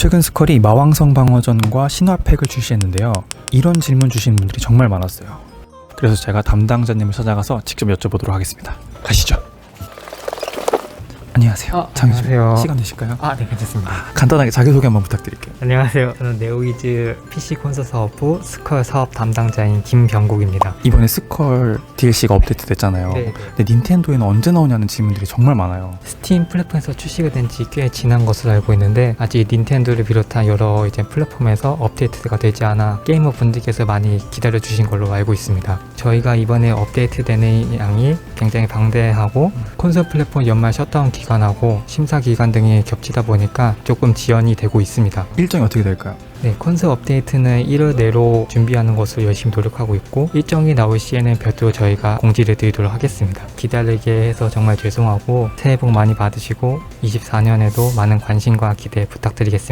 최근 스컬이 마왕성 방어전과 신화팩을 출시했는데요. 이런 질문 주신 분들이 정말 많았어요. 그래서 제가 담당자님을 찾아가서 직접 여쭤보도록 하겠습니다. 가시죠. 안녕하세요. 아, 장희준. 안녕하세요. 시간 되실까요? 아, 네, 괜찮습니다. 간단하게 자기소개 한번 부탁드릴게요. 안녕하세요. 저는 네오이즈 PC 콘솔 사업부 스컬 사업 담당자인 김병국입니다. 이번에 스컬 DLC가 업데이트 됐잖아요. 네, 네. 근데 닌텐도에는 언제 나오냐는 질문들이 정말 많아요. 스팀 플랫폼에서 출시가 된 지 꽤 지난 것으로 알고 있는데 아직 닌텐도를 비롯한 여러 이제 플랫폼에서 업데이트가 되지 않아 게이머 분들께서 많이 기다려 주신 걸로 알고 있습니다. 저희가 이번에 업데이트되는 양이 굉장히 방대하고 콘솔 플랫폼 연말 셧다운 기간 하고 심사 기간 등이 겹치다 보니까 조금 지연이 되고 있습니다. 일정이 어떻게 될까요? 네, 콘솔 업데이트는 1월 내로 준비하는 것으로 열심히 노력하고 있고 일정이 나올 시에는 별도로 저희가 공지를 드리도록 하겠습니다. 기다리게 해서 정말 죄송하고 새해 복 많이 받으시고 24년에도 많은 관심과 기대 부탁드리겠습니다.